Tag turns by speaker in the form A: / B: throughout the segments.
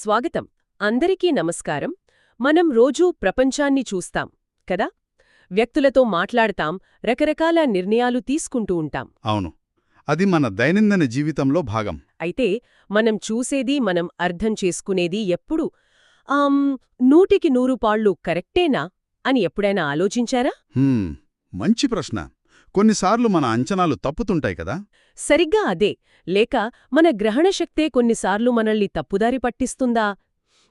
A: స్వాగతం. అందరికీ నమస్కారం. మనం రోజూ ప్రపంచాన్ని చూస్తాం కదా? వ్యక్తులతో మాట్లాడతాం రకరకాల నిర్ణయాలు తీసుకుంటూ ఉంటాం.
B: అవును. అది మన దైనందిన జీవితంలో భాగం.
A: అయితే మనం చూసేది మనం అర్థం చేసుకునేది ఎప్పుడు? నూటికి నూరు పాళ్ళు కరెక్టేనా అని ఎప్పుడైనా ఆలోచించారా?
B: మంచి ప్రశ్న. కొన్నిసార్లు మన అంచనాలు తప్పుతుంటాయి కదా?
A: సరిగ్గా అదే. లేక మన గ్రహణశక్తే కొన్నిసార్లు మనల్ని తప్పుదారి పట్టిస్తుందా?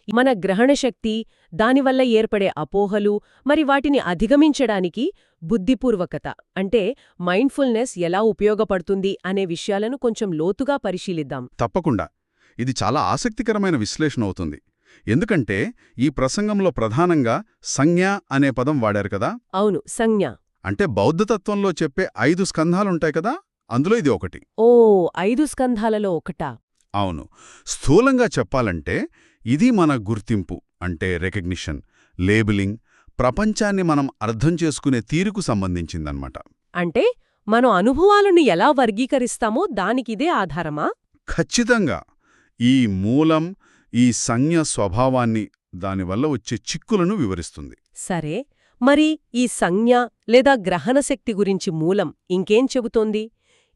A: మన గ్రహణశక్తి దానివల్ల ఏర్పడే అపోహలు మరి వాటిని అధిగమించడానికి బుద్ధిపూర్వకత అంటే మైండ్ఫుల్నెస్ ఎలా ఉపయోగపడుతుంది అనే విషయాలను కొంచెం లోతుగా పరిశీలిద్దాం.
B: తప్పకుండా. ఇది చాలా ఆసక్తికరమైన విశ్లేషణ అవుతుంది. ఎందుకంటే ఈ ప్రసంగంలో ప్రధానంగా సంజ్ఞ అనే పదం వాడారు కదా?
A: అవును సంజ్ఞ.
B: అంటే బౌద్ధతత్వంలో చెప్పే ఐదు స్కంధాలుంటాయి కదా అందులో ఇది ఒకటి.
A: ఓ ఐదు స్కంధాలలో ఒకటా.
B: అవును. స్థూలంగా చెప్పాలంటే ఇది మన గుర్తింపు అంటే రికగ్నిషన్ లేబులింగ్ ప్రపంచాన్ని మనం అర్థం చేసుకునే తీరుకు సంబంధించిందన్నమాట.
A: అంటే మనం అనుభవాలను ఎలా వర్గీకరిస్తామో దానికిదే ఆధారమా?
B: ఖచ్చితంగా. ఈ మూలం ఈ సంజ్ఞ స్వభావాన్ని దానివల్ల వచ్చే చిక్కులను వివరిస్తుంది.
A: సరే. మరి ఈ సంజ్ఞ లేదా గ్రహణశక్తి గురించి మూలం ఇంకేం చెబుతోంది?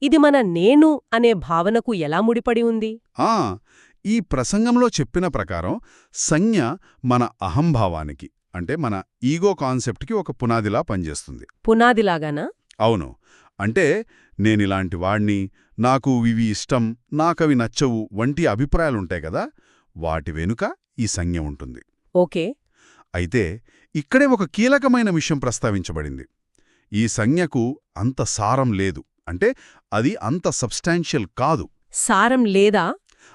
A: ఇది మన నేను అనే భావనకు ఎలా ముడిపడి ఉంది?
B: ఆ ఈ ప్రసంగంలో చెప్పిన ప్రకారం సంజ్ఞ మన అహంభావానికి అంటే మన ఈగో కాన్సెప్ట్కి ఒక పునాదిలా పనిచేస్తుంది.
A: పునాదిలాగానా?
B: అవును. అంటే నేనిలాంటి వాణ్ణి నాకు ఇవి ఇష్టం నాకవి నచ్చవు వంటి అభిప్రాయాలుంటాయి కదా వాటి వెనుక ఈ సంజ్ఞ ఉంటుంది.
A: ఓకే.
B: అయితే ఇక్కడే ఒక కీలకమైన విషయం ప్రస్తావించబడింది. ఈ సంజ్ఞకు అంత సారం లేదు. అంటే అది అంత సబ్స్టాన్షియల్ కాదు.
A: సారం లేదా?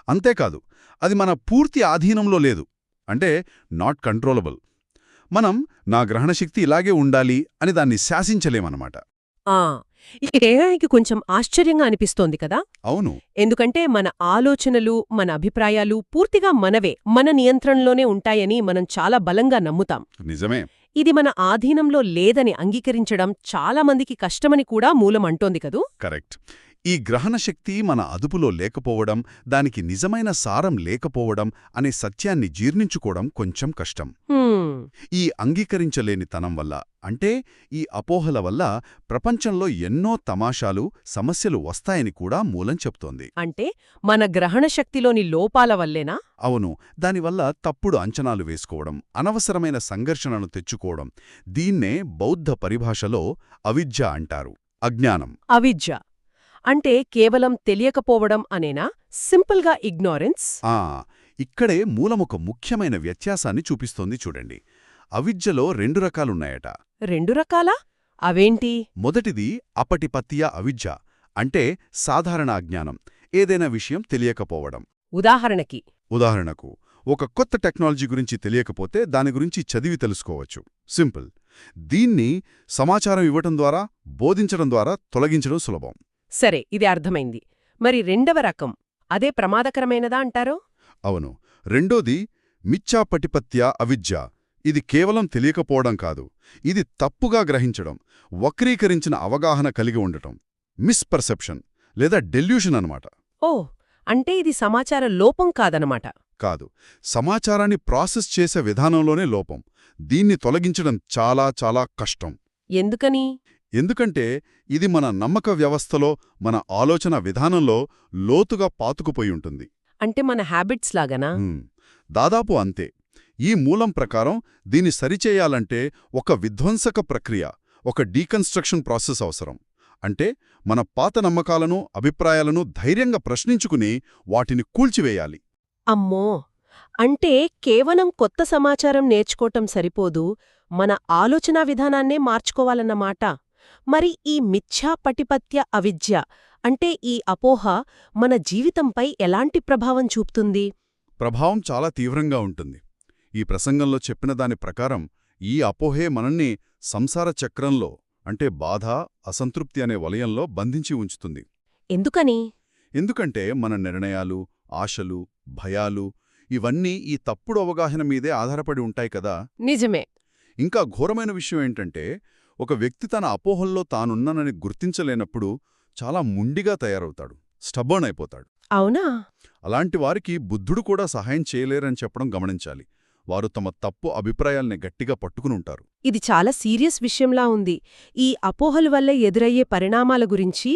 B: అంతేకాదు అది మన పూర్తి ఆధీనంలో లేదు. అంటే నాట్ కంట్రోలబుల్. మనం నా గ్రహణశక్తి ఇలాగే ఉండాలి అని దాన్ని శాసించలేమన్నమాట.
A: ఏఐకి కొంచెం ఆశ్చర్యంగా అనిపిస్తోంది కదా.
B: అవును.
A: ఎందుకంటే మన ఆలోచనలు మన అభిప్రాయాలు పూర్తిగా మనవే మన నియంత్రణలోనే ఉంటాయని మనం చాలా బలంగా నమ్ముతాం.
B: నిజమే.
A: ఇది మన ఆధీనంలో లేదని అంగీకరించడం చాలా మందికి కష్టమని కూడా మూలం అంటోంది కదూ?
B: కరెక్ట్. ఈ గ్రహణశక్తి మన అదుపులో లేకపోవడం దానికి నిజమైన సారం లేకపోవడం అనే సత్యాన్ని జీర్ణించుకోవడం కొంచెం కష్టం. ఈ అంగీకరించలేని తనం వల్ల అంటే ఈ అపోహల వల్ల ప్రపంచంలో ఎన్నో తమాషాలు సమస్యలు వస్తాయని కూడా మూలం చెప్తోంది.
A: అంటే మన గ్రహణశక్తిలోని లోపాల వల్లేనా?
B: అవును. దానివల్ల తప్పుడు అంచనాలు వేసుకోవడం అనవసరమైన సంఘర్షణను తెచ్చుకోవడం దీన్నే బౌద్ధ పరిభాషలో అవిద్య అంటారు. అజ్ఞానం.
A: అవిద్య. అంటే కేవలం తెలియకపోవడం అనేనా? సింపుల్గా ఇగ్నోరెన్స్?
B: ఆ ఇక్కడే మూలమొక ముఖ్యమైన వ్యత్యాసాన్ని చూపిస్తోంది చూడండి. అవిద్యలో రెండు రకాలున్నాయట.
A: రెండు రకాలా? అవేంటి?
B: మొదటిది అపటిపత్తియ అవిద్య అంటే సాధారణ అజ్ఞానం ఏదైనా విషయం తెలియకపోవడం.
A: ఉదాహరణకి.
B: ఉదాహరణకు ఒక కొత్త టెక్నాలజీ గురించి తెలియకపోతే దాని గురించి చదివి తెలుసుకోవచ్చు. సింపుల్. దీన్ని సమాచారం ఇవ్వటం ద్వారా బోధించడం ద్వారా తొలగించడం సులభం.
A: సరే ఇది అర్థమైంది. మరి రెండవ రకం అదే ప్రమాదకరమైనదా అంటారో?
B: అవును. రెండోది మిథ్యాపటిపత్య అవిద్య. ఇది కేవలం తెలియకపోవడం కాదు. ఇది తప్పుగా గ్రహించడం వక్రీకరించిన అవగాహన కలిగి ఉండటం. మిస్పర్సెప్షన్ లేదా డెల్యూషన్ అన్నమాట.
A: ఓ అంటే ఇది సమాచార లోపం కాదనమాట
B: కాదు. సమాచారాన్ని ప్రాసెస్ చేసే విధానంలోనే లోపం. దీన్ని తొలగించడం చాలా చాలా కష్టం.
A: ఎందుకని?
B: ఎందుకంటే ఇది మన నమ్మక వ్యవస్థలో మన ఆలోచన విధానంలో లోతుగా పాతుకుపోయి ఉంటుంది.
A: అంటే మన హ్యాబిట్స్ లాగనా.
B: దాదాపు అంతే. ఈ మూలం ప్రకారం దీన్ని సరిచేయాలంటే ఒక విధ్వంసక ప్రక్రియ ఒక డీకన్స్ట్రక్షన్ ప్రాసెస్ అవసరం. అంటే మన పాత నమ్మకాలను అభిప్రాయాలను ధైర్యంగా ప్రశ్నించుకుని వాటిని కూల్చివేయాలి.
A: అమ్మో! అంటే కేవలం కొత్త సమాచారం నేర్చుకోవటం సరిపోదు మన ఆలోచనా విధానాన్నే మార్చుకోవాలన్నమాట. మరి ఈ మిథ్యా పటిపత్య అవిద్య అంటే ఈ అపోహ మన జీవితంపై ఎలాంటి ప్రభావం చూపుతుంది?
B: ప్రభావం చాలా తీవ్రంగా ఉంటుంది. ఈ ప్రసంగంలో చెప్పిన దాని ప్రకారం ఈ అపోహే మనల్ని సంసార చక్రంలో అంటే బాధ అసంతృప్తి అనే వలయంలో బంధించి ఉంచుతుంది.
A: ఎందుకని?
B: ఎందుకంటే మన నిర్ణయాలు ఆశలు భయాలు ఇవన్నీ ఈ తప్పుడు అవగాహన మీదే ఆధారపడి ఉంటాయి కదా?
A: నిజమే.
B: ఇంకా ఘోరమైన విషయం ఏంటంటే ఒక వ్యక్తి తన అపోహల్లో తానున్నానని గుర్తించలేనప్పుడు చాలా ముండిగా తయారవుతాడు. స్టబర్న్ అయిపోతాడు.
A: అవునా?
B: అలాంటి వారికి బుద్ధుడు కూడా సహాయం చేయలేరని చెప్పడం గమనించాలి. వారు తమ తప్పు అభిప్రాయాల్ని గట్టిగా పట్టుకుని ఉంటారు.
A: ఇది చాలా సీరియస్ విషయంలా ఉంది. ఈ అపోహల వల్ల ఎదురయ్యే పరిణామాల గురించి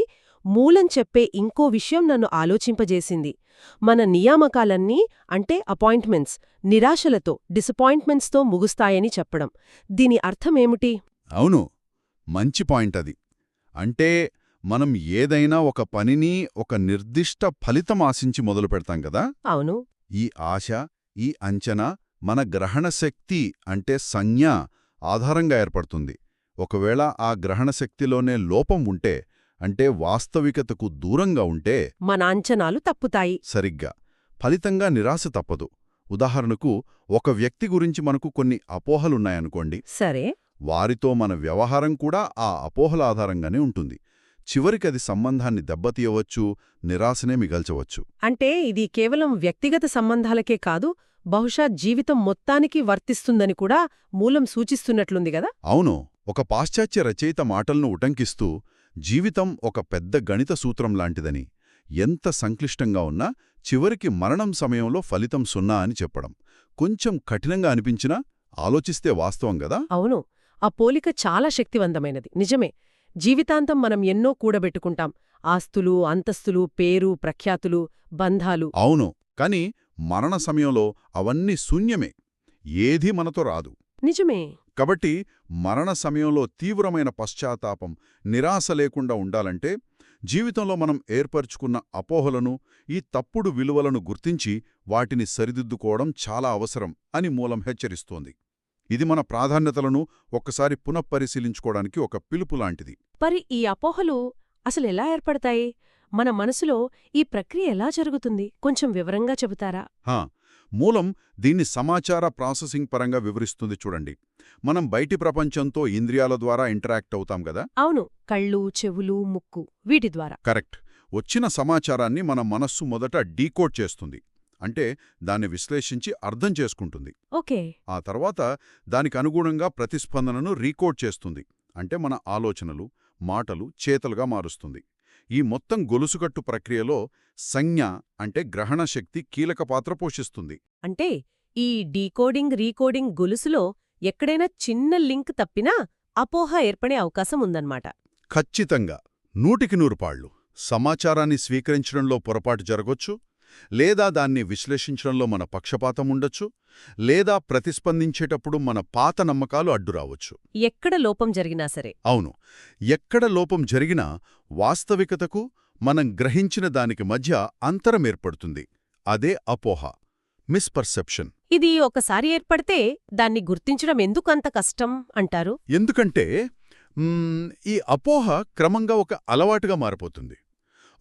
A: మూలం చెప్పే ఇంకో విషయం నన్ను ఆలోచింపజేసింది. మన నియామకాలన్నీ అంటే అపాయింట్మెంట్స్ నిరాశలతో డిసప్పాయింట్మెంట్స్తో ముగుస్తాయని చెప్పడం. దీని అర్థమేమిటి
B: అవును. మంచి పాయింట్ అది. అంటే మనం ఏదైనా ఒక పనిని ఒక నిర్దిష్ట ఫలితం ఆశించి మొదలు పెడతాం కదా?
A: అవును.
B: ఈ ఆశ ఈ అంచనా మన గ్రహణ శక్తి అంటే సంజ్ఞ ఆధారంగా ఏర్పడుతుంది. ఒకవేళ ఆ గ్రహణ శక్తిలోనే లోపం ఉంటే అంటే వాస్తవికతకు దూరంగా ఉంటే
A: మన అంచనాలు తప్పుతాయి.
B: సరిగ్గా. ఫలితంగా నిరాశ తప్పదు. ఉదాహరణకు ఒక వ్యక్తి గురించి మనకు కొన్ని అపోహలున్నాయనుకోండి.
A: సరే.
B: వారితో మన వ్యవహారం కూడా ఆ అపోహల ఆధారంగానే ఉంటుంది. చివరికది సంబంధాన్ని దెబ్బతీయవచ్చు నిరాశనే మిగల్చవచ్చు.
A: అంటే ఇది కేవలం వ్యక్తిగత సంబంధాలకే కాదు బహుశా జీవితం మొత్తానికి వర్తిస్తుందని కూడా మూలం సూచిస్తున్నట్లుంది గదా
B: అవును. ఒక పాశ్చాత్య రచయిత మాటలను ఉటంకిస్తూ జీవితం ఒక పెద్ద గణిత సూత్రం లాంటిదని ఎంత సంక్లిష్టంగా ఉన్నా చివరికి మరణం సమయంలో ఫలితం సున్నా అని చెప్పడం. కొంచెం కఠినంగా అనిపించినా ఆలోచిస్తే వాస్తవం గదా
A: అవును. ఆ పోలిక చాలా శక్తివంతమైనది. నిజమే జీవితాంతం మనం ఎన్నో కూడబెట్టుకుంటాం. ఆస్తులు అంతస్తులు పేరు ప్రఖ్యాతులు బంధాలు.
B: అవును కాని మరణ సమయంలో అవన్నీ శూన్యమే ఏదీ మనతో రాదు.
A: నిజమే.
B: కాబట్టి మరణ సమయంలో తీవ్రమైన పశ్చాత్తాపం నిరాశ లేకుండా ఉండాలంటే జీవితంలో మనం ఏర్పరచుకున్న అపోహలను ఈ తప్పుడు విలువలను గుర్తించి వాటిని సరిదిద్దుకోవడం చాలా అవసరం అని మూలం హెచ్చరిస్తోంది. ఇది మన ప్రాధాన్యతలను ఒక్కసారి పునఃపరిశీలించుకోవడానికి ఒక పిలుపు లాంటిది.
A: మరి ఈ అపోహలు అసలెలా ఏర్పడతాయి? మన మనసులో ఈ ప్రక్రియ ఎలా జరుగుతుంది? కొంచెం వివరంగా చెబుతారా?
B: హా మూలం దీన్ని సమాచార ప్రాసెసింగ్ పరంగా వివరిస్తుంది చూడండి. మనం బయటి ప్రపంచంతో ఇంద్రియాల ద్వారా ఇంటరాక్ట్ అవుతాం గదా
A: అవును కళ్ళు చెవులు ముక్కు వీటి ద్వారా.
B: కరెక్ట్. వచ్చిన సమాచారాన్ని మన మనస్సు మొదట డీకోడ్ చేస్తుంది. అంటే దాన్ని విశ్లేషించి అర్థం చేసుకుంటుంది.
A: ఓకే.
B: ఆ తర్వాత దానికి అనుగుణంగా ప్రతిస్పందనను రీకోడ్ చేస్తుంది. అంటే మన ఆలోచనలు మాటలు చేతలుగా మారుస్తుంది. ఈ మొత్తం గొలుసుకట్టు ప్రక్రియలో సంజ్ఞ అంటే గ్రహణ శక్తి కీలక పాత్ర పోషిస్తుంది.
A: అంటే ఈ డీకోడింగ్ రీకోడింగ్ గొలుసులో ఎక్కడైనా చిన్న లింక్ తప్పినా అపోహ ఏర్పడే అవకాశం ఉందన్నమాట.
B: ఖచ్చితంగా. నూటికి నూరు పాళ్ళు. సమాచారాన్ని స్వీకరించడంలో పొరపాటు జరగొచ్చు. లేదా దాన్ని విశ్లేషించడంలో మన పక్షపాతం ఉండొచ్చు లేదా ప్రతిస్పందించేటప్పుడు మన పాత నమ్మకాలు అడ్డురావచ్చు
A: ఎక్కడ లోపం జరిగినా సరే.
B: అవును. ఎక్కడ లోపం జరిగినా వాస్తవికతకు మనం గ్రహించిన దానికి మధ్య అంతరం ఏర్పడుతుంది. అదే అపోహ మిస్పర్సెప్షన్
A: ఇది ఒకసారి ఏర్పడితే దాన్ని గుర్తించడం ఎందుకంత కష్టం అంటారు?
B: ఎందుకంటే ఈ అపోహ క్రమంగా ఒక అలవాటుగా మారిపోతుంది.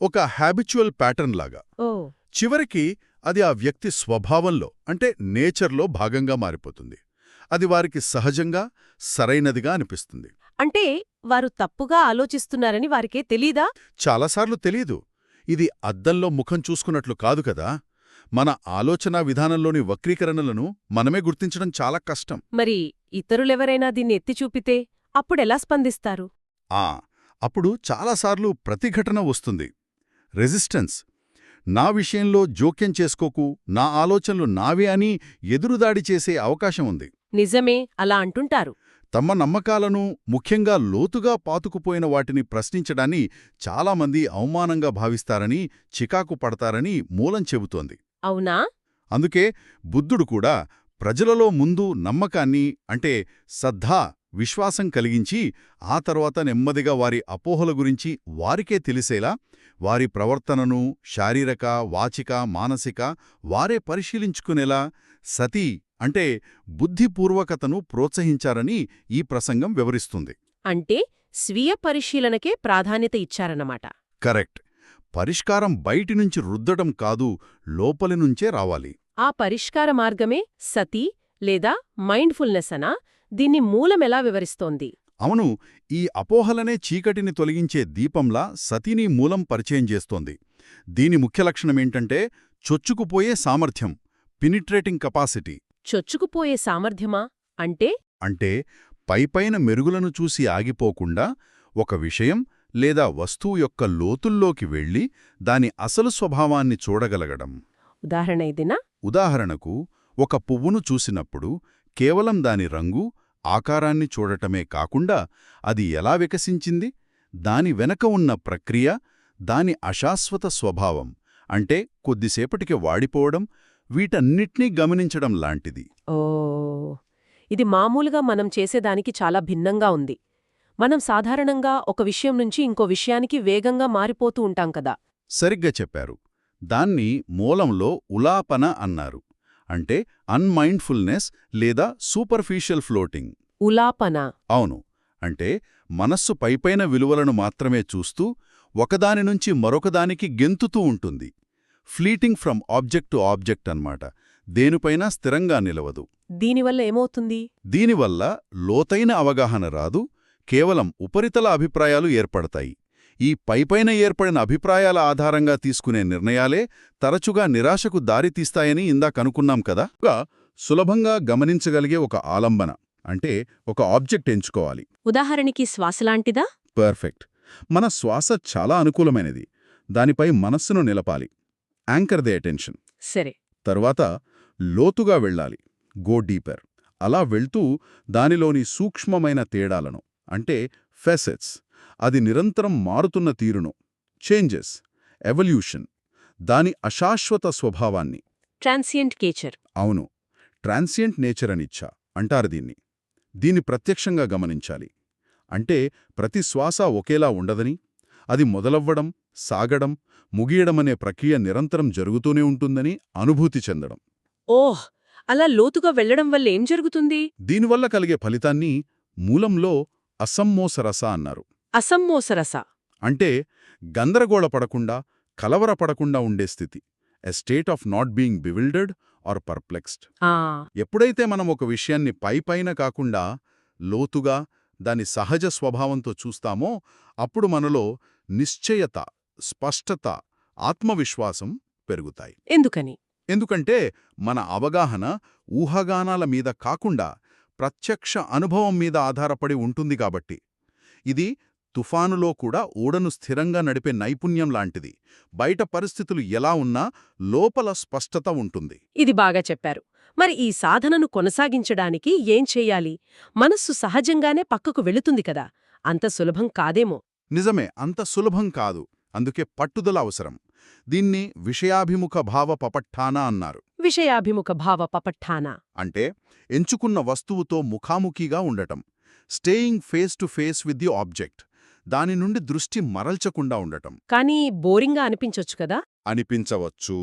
B: ఒక హ్యాబిచువల్ ప్యాటర్న్ లాగా.
A: ఓ.
B: చివరికి అది ఆ వ్యక్తి స్వభావంలో అంటే నేచర్లో భాగంగా మారిపోతుంది. అది వారికి సహజంగా సరైనదిగా అనిపిస్తుంది.
A: అంటే వారు తప్పుగా ఆలోచిస్తున్నారని వారికే తెలీదా?
B: చాలాసార్లు తెలీదు. ఇది అద్దంలో ముఖం చూసుకున్నట్లు కాదు కదా. మన ఆలోచనా విధానంలోని వక్రీకరణలను మనమే గుర్తించడం చాలా కష్టం.
A: మరి ఇతరులెవరైనా దీన్ని ఎత్తి చూపితే అప్పుడెలా స్పందిస్తారు?
B: ఆ! అప్పుడు చాలాసార్లు ప్రతిఘటన వస్తుంది. రెసిస్టెన్స్ నా విషయంలో జోక్యం చేసుకోకు నా ఆలోచనలు నావే అని ఎదురుదాడి చేసే అవకాశం ఉంది.
A: నిజమే అలా అంటుంటారు.
B: తమ నమ్మకాలను ముఖ్యంగా లోతుగా పాతుకుపోయిన వాటిని ప్రశ్నించడాన్ని చాలామంది అవమానంగా భావిస్తారని చికాకు పడతారని మూలం చెబుతోంది.
A: అవునా?
B: అందుకే బుద్ధుడు కూడా ప్రజలలో ముందు నమ్మకాన్ని అంటే సద్దా విశ్వాసం కలిగించి ఆ తర్వాత నెమ్మదిగా వారి అపోహల గురించి వారికే తెలిసేలా వారి ప్రవర్తనను శారీరక వాచిక మానసిక వారే పరిశీలించుకునేలా సతీ అంటే బుద్ధిపూర్వకతను ప్రోత్సహించారని ఈ ప్రసంగం వివరిస్తుంది.
A: అంటే స్వీయ పరిశీలనకే ప్రాధాన్యత ఇచ్చారన్నమాట.
B: కరెక్ట్. పరిష్కారం బయటి నుంచి రుద్దడం కాదు లోపలి నుంచే రావాలి.
A: ఆ పరిష్కార మార్గమే సతి లేదా మైండ్ఫుల్నెస్ అనా? దీన్ని మూలమెలా వివరిస్తోంది?
B: అవును ఈ అపోహలనే చీకటిని తొలగించే దీపంలా సతీని మూలం పరిచయం చేస్తోంది. దీని ముఖ్య లక్షణమేంటంటే చొచ్చుకుపోయే సామర్థ్యం పినిట్రేటింగ్ కెపాసిటీ
A: చొచ్చుకుపోయే సామర్థ్యమా? అంటే?
B: అంటే పైపైన మెరుగులను చూసి ఆగిపోకుండా ఒక విషయం లేదా వస్తువు యొక్క లోతుల్లోకి వెళ్ళి దాని అసలు స్వభావాన్ని చూడగలగడం.
A: ఉదాహరణ ఇదినా
B: ఉదాహరణకు ఒక పువ్వును చూసినప్పుడు కేవలం దాని రంగు ఆకారాన్ని చూడటమే కాకుండా అది ఎలా వికసించింది? దాని వెనక ఉన్న ప్రక్రియ దాని అశాశ్వత స్వభావం అంటే కొద్దిసేపటికి వాడిపోవడం వీటన్నిట్నీ గమనించడం లాంటిది.
A: ఓ ఇది మామూలుగా మనం చేసేదానికి చాలా భిన్నంగా ఉంది. మనం సాధారణంగా ఒక విషయం నుంచి ఇంకో విషయానికి వేగంగా మారిపోతూ ఉంటాం కదా.
B: సరిగ్గా చెప్పారు. దాన్ని మూలంలో ఉలాపన అన్నారు. అంటే అన్మైండ్ఫుల్నెస్ లేదా సూపర్ఫిషియల్ ఫ్లోటింగ్
A: ఉలాపన.
B: అవును. అంటే మనస్సు పైపైన విలువలను మాత్రమే చూస్తూ ఒకదాని నుంచి మరొకదానికి గెంతుతూ ఉంటుంది. Fleeting from object to object అన్నమాట. దేనిపైనా స్థిరంగా నిలవదు.
A: దీనివల్ల ఏమవుతుంది?
B: దీనివల్ల లోతైన అవగాహన రాదు. కేవలం ఉపరితల అభిప్రాయాలు ఏర్పడతాయి. ఈ పైపైన ఏర్పడిన అభిప్రాయాల ఆధారంగా తీసుకునే నిర్ణయాలే తరచుగా నిరాశకు దారితీస్తాయని ఇందాకనుకున్నాం కదా? సులభంగా గమనించగలిగే ఒక ఆలంబన అంటే ఒక ఆబ్జెక్ట్ ఎంచుకోవాలి.
A: ఉదాహరణకి శ్వాసలాంటిదా
B: పర్ఫెక్ట్. మన శ్వాస చాలా అనుకూలమైనది. దానిపై మనస్సును నిలపాలి. Anchor the attention.
A: సరే.
B: తరువాత లోతుగా వెళ్ళాలి. Go deeper. అలా వెళ్తూ దానిలోని సూక్ష్మమైన తేడాలను అంటే ఫెసెట్స్ అది నిరంతరం మారుతున్న తీరును. చేంజెస్ ఎవల్యూషన్ దాని అశాశ్వత స్వభావాన్ని.
A: ట్రాన్సియంట్ కేచర్
B: అవును. ట్రాన్సియంట్ నేచర్ అనిచ్చా అంటారు దీన్ని. దీన్ని ప్రత్యక్షంగా గమనించాలి. అంటే ప్రతి శ్వాస ఒకేలా ఉండదని అది మొదలవ్వడం సాగడం ముగియడమనే ప్రక్రియ నిరంతరం జరుగుతూనే ఉంటుందని అనుభూతి చెందడం.
A: ఓహ్! అలా లోతుగా వెళ్ళడం వల్ల ఏం జరుగుతుంది?
B: దీనివల్ల కలిగే ఫలితాన్ని మూలంలో అసమ్మోసరస అన్నారు.
A: అసమ్మోసరస
B: అంటే గందరగోళపడకుండా కలవరపడకుండా ఉండే స్థితి. A state of not being bewildered or perplexed ఎప్పుడైతే మనం ఒక విషయాన్ని పైపైన కాకుండా లోతుగా దాని సహజ స్వభావంతో చూస్తామో అప్పుడు మనలో నిశ్చయత స్పష్టత ఆత్మవిశ్వాసం పెరుగుతాయి.
A: ఎందుకని?
B: ఎందుకంటే మన అవగాహన ఊహాగానాల మీద కాకుండా ప్రత్యక్ష అనుభవం మీద ఆధారపడి ఉంటుంది కాబట్టి. ఇది తుఫానులో కూడా ఓడను స్థిరంగా నడిపే నైపుణ్యం లాంటిది. బయట పరిస్థితులు ఎలా ఉన్నా లోపల స్పష్టత ఉంటుంది.
A: ఇది బాగా చెప్పారు. మరి ఈ సాధనను కొనసాగించడానికి ఏం చెయ్యాలి మనస్సు సహజంగానే పక్కకు వెళుతుంది కదా. అంత సులభం కాదేమో.
B: నిజమే అంత సులభం కాదు. అందుకే పట్టుదల అవసరం. దీన్ని విషయాభిముఖ భావ పపఠానా అన్నారు.
A: విషయాభిముఖ భావ పపఠానా
B: అంటే ఎంచుకున్న వస్తువుతో ముఖాముఖిగా ఉండటం. Staying face to face with the object. దాని నుండి దృష్టి మరల్చకుండా ఉండటం.
A: కానీ బోరింగ్గా అనిపించొచ్చు కదా?
B: అనిపించవచ్చు.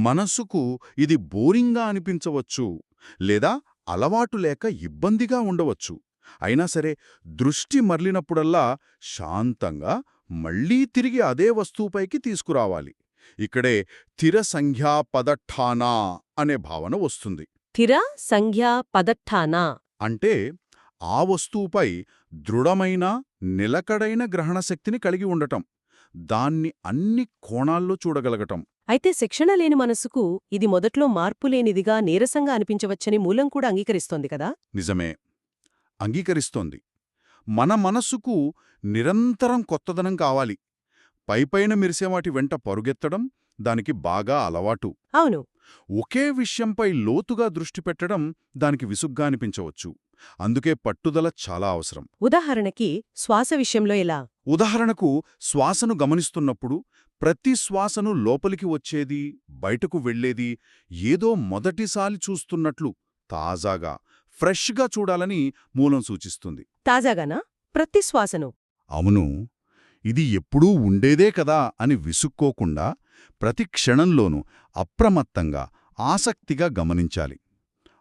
B: మనస్సుకు ఇది బోరింగ్గా అనిపించవచ్చు. లేదా అలవాటు లేక ఇబ్బందిగా ఉండవచ్చు. అయినా సరే దృష్టి మరలినప్పుడల్లా శాంతంగా మళ్ళీ తిరిగి అదే వస్తువుపైకి తీసుకురావాలి. ఇక్కడే స్థిర సంఖ్యా పదఠానా అనే భావన వస్తుంది.
A: స్థిర సంఖ్యా పదఠానా?
B: అంటే ఆ వస్తువుపై దృఢమైన నిలకడైన గ్రహణశక్తిని కలిగి ఉండటం దాన్ని అన్ని కోణాల్లో చూడగలగటం.
A: అయితే శిక్షణ లేని మనసుకు ఇది మొదట్లో మార్పులేనిదిగా నీరసంగా అనిపించవచ్చని మూలం కూడా అంగీకరిస్తోంది కదా?
B: నిజమే. అంగీకరిస్తోంది. మన మనస్సుకు నిరంతరం కొత్తదనం కావాలి. పైపైన మెరిసేవాటి వెంట పరుగెత్తడం దానికి బాగా అలవాటు.
A: అవును.
B: ఒకే విషయంపై లోతుగా దృష్టి పెట్టడం దానికి విసుగ్గా అనిపించవచ్చు. అందుకే పట్టుదల చాలా అవసరం.
A: ఉదాహరణకి శ్వాస విషయంలో ఎలా?
B: ఉదాహరణకు శ్వాసను గమనిస్తున్నప్పుడు ప్రతి శ్వాసను లోపలికి వచ్చేది బయటకు వెళ్ళేది ఏదో మొదటిసారి చూస్తున్నట్లు తాజాగా ఫ్రెష్గా చూడాలని మూలం సూచిస్తుంది.
A: తాజాగానా? ప్రతి శ్వాసను.
B: అవును. ఇది ఎప్పుడూ ఉండేదే కదా అని విసుక్కోకుండా ప్రతి క్షణంలోనూ అప్రమత్తంగా ఆసక్తిగా గమనించాలి.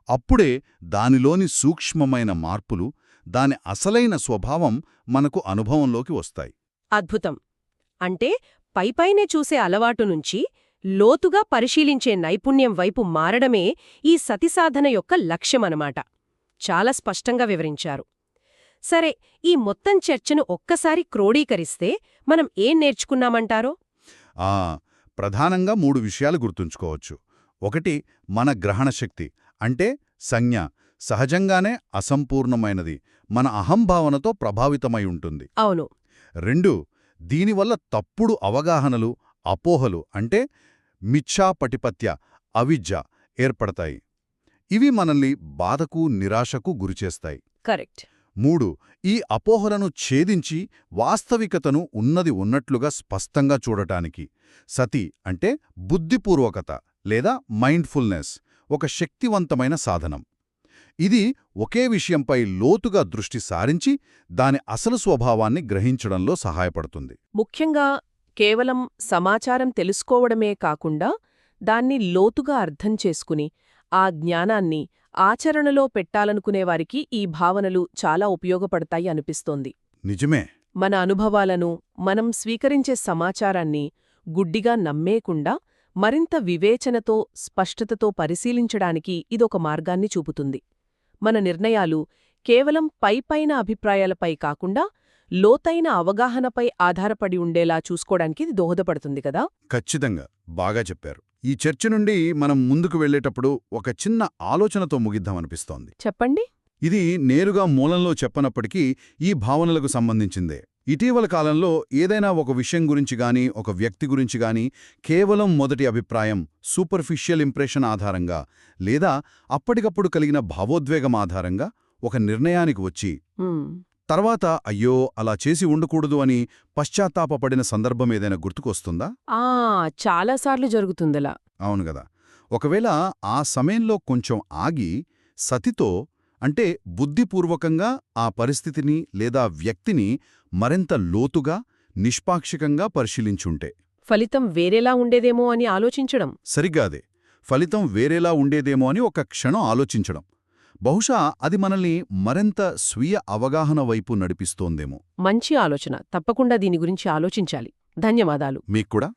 B: అప్పుడే దానిలోని సూక్ష్మమైన మార్పులు దాని అసలైన స్వభావం మనకు అనుభవంలోకి వస్తాయి.
A: అద్భుతం. అంటే పైపైనే చూసే అలవాటు నుంచి లోతుగా పరిశీలించే నైపుణ్యం వైపు మారడమే ఈ సతిసాధన యొక్క లక్ష్యమనమాట. చాలా స్పష్టంగా వివరించారు. సరే ఈ మొత్తం చర్చను ఒక్కసారి క్రోడీకరిస్తే మనం ఏం నేర్చుకున్నామంటారో?
B: ఆ ప్రధానంగా మూడు విషయాలు గుర్తుంచుకోవచ్చు. ఒకటి మన గ్రహణశక్తి. అంటే సంజ్ఞ. సహజంగానే అసంపూర్ణమైనది. మన అహంభావనతో ప్రభావితమై ఉంటుంది.
A: అవును.
B: రెండు దీనివల్ల తప్పుడు అవగాహనలు అపోహలు అంటే మిథ్యాపటిపత్య అవిద్య ఏర్పడతాయి. ఇవి మనల్ని బాధకు నిరాశకు గురిచేస్తాయి
A: కరెక్ట్.
B: మూడు ఈ అపోహలను ఛేదించి వాస్తవికతను ఉన్నది ఉన్నట్లుగా స్పష్టంగా చూడటానికి. సతి అంటే బుద్ధిపూర్వకత లేదా మైండ్ఫుల్నెస్. ఒక శక్తివంతమైన సాధనం. ఇది ఒకే విషయంపై లోతుగా దృష్టి సారించి దాని అసలు స్వభావాన్ని గ్రహించడంలో సహాయపడుతుంది.
A: ముఖ్యంగా కేవలం సమాచారం తెలుసుకోవడమే కాకుండా దాన్ని లోతుగా అర్థం చేసుకుని ఆ జ్ఞానాన్ని ఆచరణలో పెట్టాలనుకునేవారికి ఈ భావనలు చాలా ఉపయోగపడతాయి అనిపిస్తోంది.
B: నిజమే.
A: మన అనుభవాలను మనం స్వీకరించే సమాచారాన్ని గుడ్డిగా నమ్మేకుండా మరింత వివేచనతో స్పష్టతతో పరిశీలించడానికి ఇదొక మార్గాన్ని చూపుతుంది. మన నిర్ణయాలు కేవలం పైపైన అభిప్రాయాలపై కాకుండా లోతైన అవగాహనపై ఆధారపడి ఉండేలా చూసుకోవడానికి ఇది దోహదపడుతుంది కదా?
B: ఖచ్చితంగా. బాగా చెప్పారు. ఈ చర్చ నుండి మనం ముందుకు వెళ్ళేటప్పుడు ఒక చిన్న ఆలోచనతో ముగిద్దామనిపిస్తోంది
A: చెప్పండి.
B: ఇది నేరుగా మూలంలో చెప్పనప్పటికీ ఈ భావనలకు సంబంధించిందే. ఇటీవల కాలంలో ఏదైనా ఒక విషయం గురించి గాని ఒక వ్యక్తి గురించి గాని కేవలం మొదటి అభిప్రాయం సూపర్ఫిషియల్ ఇంప్రెషన్ ఆధారంగా లేదా అప్పటికప్పుడు కలిగిన భావోద్వేగం ఆధారంగా ఒక నిర్ణయానికి వచ్చి తర్వాత అయ్యో అలా చేసి ఉండకూడదు అని పశ్చాత్తాపపడిన సందర్భం ఏదైనా గుర్తుకొస్తుందా?
A: చాలాసార్లు జరుగుతుందలా.
B: అవును గదా ఒకవేళ ఆ సమయంలో కొంచెం ఆగి సతితో అంటే బుద్ధిపూర్వకంగా ఆ పరిస్థితిని లేదా వ్యక్తిని మరింత లోతుగా నిష్పాక్షికంగా పరిశీలించుంటే.
A: ఫలితం వేరేలా ఉండేదేమో అని ఆలోచించడం.
B: సరిగ్గాదే ఫలితం వేరేలా ఉండేదేమో అని ఒక క్షణం ఆలోచించడం. బహుశా అది మనల్ని మరింత స్వీయ అవగాహన వైపు నడిపిస్తోందేమో.
A: మంచి ఆలోచన. తప్పకుండా దీని గురించి ఆలోచించాలి. ధన్యవాదాలు.
B: మీక్కూడా